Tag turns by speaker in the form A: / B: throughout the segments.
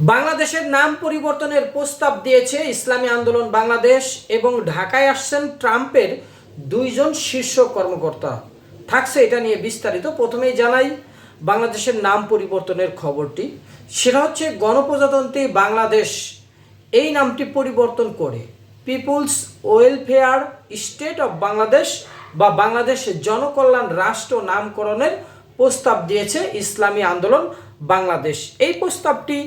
A: বাংলাদেশের নাম পরিবর্তনের প্রস্তাব দিয়েছে ইসলামী আন্দোলন বাংলাদেশ এবং ঢাকায় আসছেন ট্রাম্পের দুইজন শীর্ষ কর্মকর্তা। থাকছে এটা নিয়ে বিস্তারিত। প্রথমেই জানাই, বাংলাদেশের নাম পরিবর্তনের খবরটি। সেটা হচ্ছে গণপ্রজাতন্ত্রী বাংলাদেশ। এই নামটি পরিবর্তন করে। People's welfare state of Bangladesh বা বাংলাদেশ জনকল্যাণ রাষ্ট্র নামকরণের প্রস্তাব দিয়েছে ইসলামী আন্দোলন বাংলাদেশ। এই প্রস্তাবটি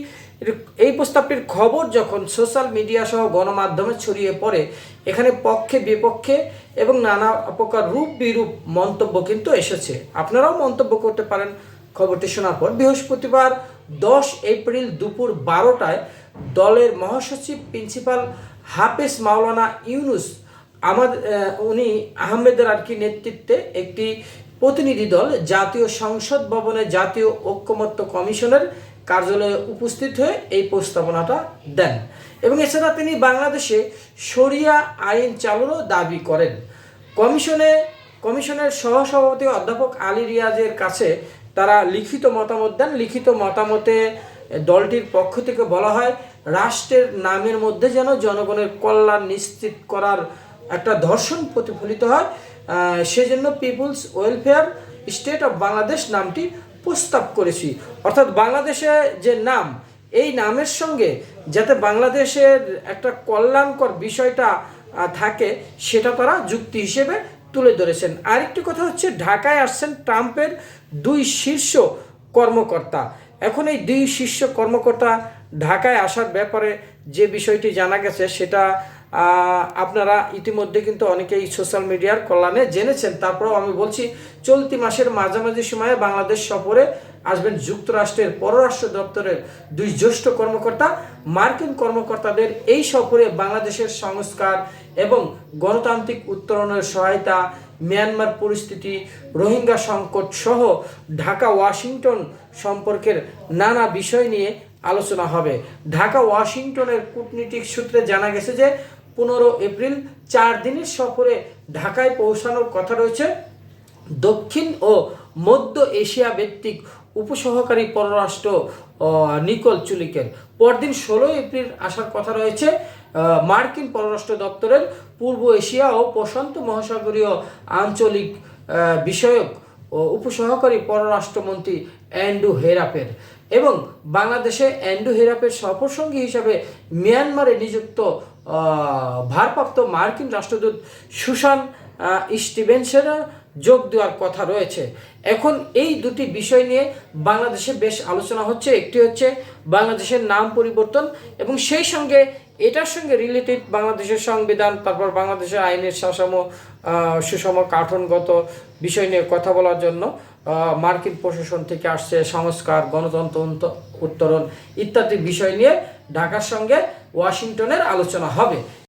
A: এই প্রস্তাবটির খবর যখন সোশ্যাল মিডিয়া সহ গণমাধ্যমে ছড়িয়ে পড়ে, এখানে পক্ষে বিপক্ষে এবং নানা প্রকার রূপ বিরূপ মন্তব্য কিন্তু এসেছে। আপনারাও মন্তব্য করতে পারেন খবরটি শোনার পর। বৃহস্পতিবার দশ এপ্রিল দুপুর বারোটায় দলের মহাসচিব প্রিন্সিপাল হাফেজ মাওলানা ইউনুস আমাদের উনি আহমেদের আর কি নেতৃত্বে একটি প্রতিনিধি দল জাতীয় সংসদ ভবনে জাতীয় ঐক্যমত্য কমিশনের কার্যালয়ে উপস্থিত হয়ে এই প্রস্তাবনাটা দেন। এবং এছাড়া তিনি বাংলাদেশে শরিয়া আইন চালুরও দাবি করেন। কমিশনে, কমিশনের সহসভাপতি অধ্যাপক আলী রিয়াজের কাছে তারা লিখিত মতামত দেন। লিখিত মতামতে দলটির পক্ষ থেকে বলা হয়, রাষ্ট্রের নামের মধ্যে যেন জনগণের কল্যাণ নিশ্চিত করার একটা ধর্ষণ প্রতিফলিত হয়। সেজন্য people's welfare state of Bangladesh নামটি প্রস্তাব করেছি। অর্থাৎ বাংলাদেশে যে নাম, এই নামের সঙ্গে যাতে বাংলাদেশের একটা কল্যাণকর বিষয়টা থাকে, সেটা তারা যুক্তি হিসেবে তুলে ধরেছেন। আরেকটি কথা হচ্ছে, ঢাকায় আসছেন ট্রাম্পের দুই শীর্ষ কর্মকর্তা। এখন এই দুই শীর্ষ কর্মকর্তা ঢাকায় আসার ব্যাপারে যে বিষয়টি জানা গেছে, সেটা আপনারা ইতিমধ্যে কিন্তু অনেকেই সোশ্যাল মিডিয়ার কল্যাণে জেনেছেন। তারপরেও আমি বলছি, চলতি মাসের মাঝামাঝি সময়ে বাংলাদেশ সফরে আসবেন যুক্তরাষ্ট্রের পররাষ্ট্র দপ্তরের দুই জ্যেষ্ঠ কর্মকর্তা। মার্কিন কর্মকর্তাদের এই সফরে বাংলাদেশের সংস্কার এবং গণতান্ত্রিক উত্তরণের সহায়তা, মিয়ানমার পরিস্থিতি, রোহিঙ্গা সংকট সহ ঢাকা, ওয়াশিংটন সম্পর্কের নানা বিষয় নিয়ে আলোচনা হবে। ঢাকা, ওয়াশিংটনের কূটনীতিক সূত্রে জানা গেছে যে পনেরো এপ্রিল চার দিনের সফরে ঢাকায় পৌঁছানোর কথা রয়েছে। দক্ষিণ ও মধ্য এশিয়া ভিত্তিক উপসহকারী পররাষ্ট্র নিকোল চুলিকের। পরদিন ষোলোই এপ্রিল আসার কথা রয়েছে মার্কিন পররাষ্ট্র দপ্তরের পূর্ব এশিয়া ও প্রশান্ত মহাসাগরীয় আঞ্চলিক বিষয়ক ও উপসহকারী পররাষ্ট্রমন্ত্রী অ্যান্ডু হেরাপের এবং বাংলাদেশে অ্যান্ডু হেরাপের সফরসঙ্গী হিসাবে মিয়ানমারে নিযুক্ত ভারপ্রাপ্ত মার্কিন রাষ্ট্রদূত সুশান স্টিভেনসের যোগ দেওয়ার কথা রয়েছে। এখন এই দুটি বিষয় নিয়ে বাংলাদেশে বেশ আলোচনা হচ্ছে। একটি হচ্ছে বাংলাদেশের নাম পরিবর্তন এবং সেই সঙ্গে এটার সঙ্গে রিলেটেড বাংলাদেশের সংবিধান, তারপর বাংলাদেশের আইনের সাসম সুষম কাঠনগত বিষয় নিয়ে কথা বলার জন্য মার্কিন প্রশাসন থেকে আসছে সংস্কার, গণতন্ত্র উত্তরণ ইত্যাদি বিষয় নিয়ে ঢাকার সঙ্গে ওয়াশিংটনের আলোচনা হবে।